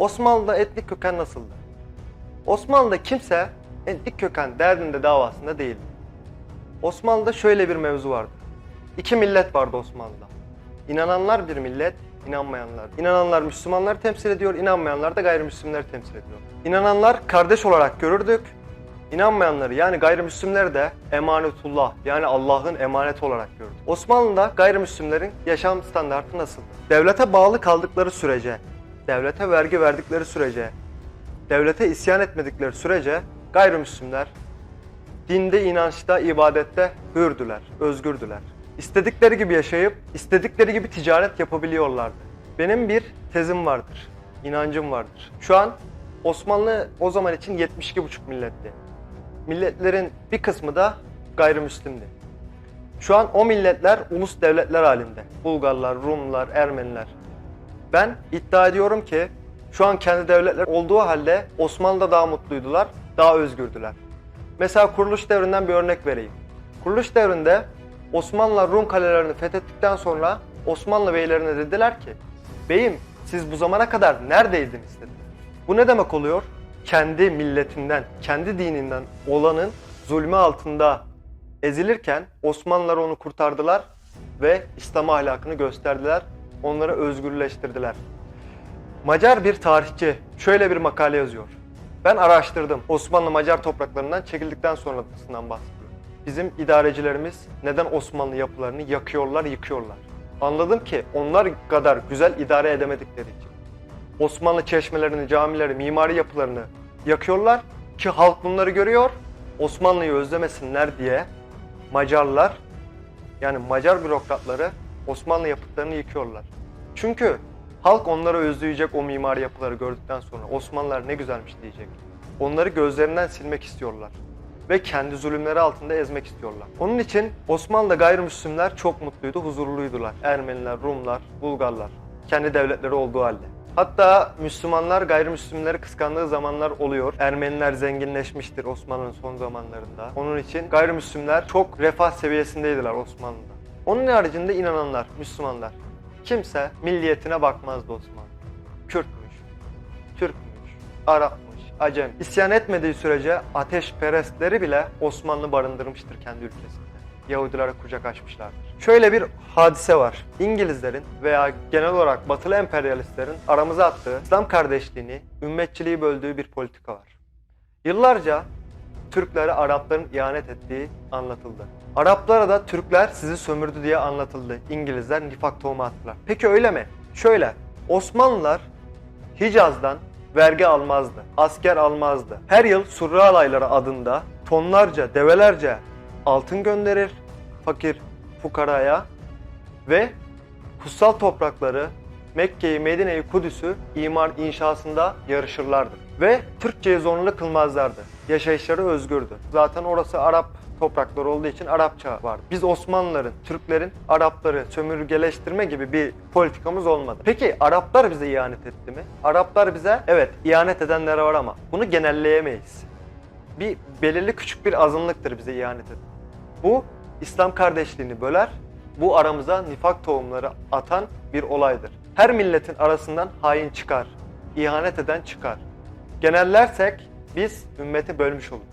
Osmanlı'da etnik köken nasıldı? Osmanlı'da kimse etnik köken derdinde davasında değildi. Osmanlı'da şöyle bir mevzu vardı. İki millet vardı Osmanlı'da. İnananlar bir millet, inanmayanlar. İnananlar Müslümanları temsil ediyor, inanmayanlar da gayrimüslimleri temsil ediyor. İnananlar kardeş olarak görürdük, İnanmayanları yani gayrimüslimleri de emanetullah yani Allah'ın emaneti olarak gördük. Osmanlı'da gayrimüslimlerin yaşam standartı nasıldı? Devlete bağlı kaldıkları sürece, devlete vergi verdikleri sürece, devlete isyan etmedikleri sürece gayrimüslimler dinde, inançta, ibadette hürdüler, özgürdüler. İstedikleri gibi yaşayıp, istedikleri gibi ticaret yapabiliyorlardı. Benim bir tezim vardır, inancım vardır. Şu an Osmanlı o zaman için 72,5 milletti. Milletlerin bir kısmı da gayrimüslimdi. Şu an o milletler ulus devletler halinde. Bulgarlar, Rumlar, Ermeniler. Ben iddia ediyorum ki şu an kendi devletler olduğu halde Osmanlı'da daha mutluydular, daha özgürdüler. Mesela kuruluş devrinden bir örnek vereyim. Kuruluş devrinde Osmanlılar Rum kalelerini fethettikten sonra Osmanlı beylerine dediler ki Beyim siz bu zamana kadar neredeydiniz dediler. Bu ne demek oluyor? Kendi milletinden, kendi dininden olanın zulmü altında ezilirken Osmanlılar onu kurtardılar ve İslam ahlakını gösterdiler, onları özgürleştirdiler. Macar bir tarihçi şöyle bir makale yazıyor. Ben araştırdım. Osmanlı Macar topraklarından çekildikten sonrasından bahsediyor. Bizim idarecilerimiz neden Osmanlı yapılarını yakıyorlar, yıkıyorlar. Anladım ki onlar kadar güzel idare edemedikleri için. Osmanlı çeşmelerini, camileri, mimari yapılarını yakıyorlar ki halk bunları görüyor. Osmanlı'yı özlemesinler diye Macarlar yani Macar bürokratları Osmanlı yapıtlarını yıkıyorlar. Çünkü halk onları özleyecek o mimari yapıları gördükten sonra Osmanlılar ne güzelmiş diyecek. Onları gözlerinden silmek istiyorlar ve kendi zulümleri altında ezmek istiyorlar. Onun için Osmanlı'da gayrimüslimler çok mutluydu, huzurluydular. Ermeniler, Rumlar, Bulgarlar. Kendi devletleri olduğu halde. Hatta Müslümanlar gayrimüslimleri kıskandığı zamanlar oluyor. Ermeniler zenginleşmiştir Osmanlı'nın son zamanlarında. Onun için gayrimüslimler çok refah seviyesindeydiler Osmanlı'da. Onun haricinde inananlar, Müslümanlar. Kimse milliyetine bakmazdı Osmanlı. Kürtmüş, Türkmüş, Arapmış, Acem. İsyan etmediği sürece ateşperestleri bile Osmanlı barındırmıştır kendi ülkesinde. Yahudilere kucak açmışlardır. Şöyle bir hadise var. İngilizlerin veya genel olarak batılı emperyalistlerin aramıza attığı İslam kardeşliğini, ümmetçiliği böldüğü bir politika var. Yıllarca Türklere Arapların ihanet ettiği anlatıldı. Araplara da Türkler sizi sömürdü diye anlatıldı. İngilizler nifak tohumu attılar. Peki öyle mi? Şöyle, Osmanlılar Hicaz'dan vergi almazdı, asker almazdı. Her yıl Surra alayları adında tonlarca, develerce altın gönderir fakir fukaraya ve kutsal toprakları Mekke'yi, Medine'yi, Kudüs'ü imar inşasında yarışırlardı. Ve Türkçeyi zorunlu kılmazlardı. Yaşayışları özgürdü. Zaten orası Arap toprakları olduğu için Arapça vardı. Biz Osmanlıların, Türklerin Arapları sömürgeleştirme gibi bir politikamız olmadı. Peki Araplar bize ihanet etti mi? Araplar bize evet ihanet edenler var ama bunu genelleyemeyiz. Bir belirli küçük bir azınlıktır bize ihanet eden. Bu İslam kardeşliğini böler, bu aramıza nifak tohumları atan bir olaydır. Her milletin arasından hain çıkar, ihanet eden çıkar. Genellersek biz ümmeti bölmüş oluruz.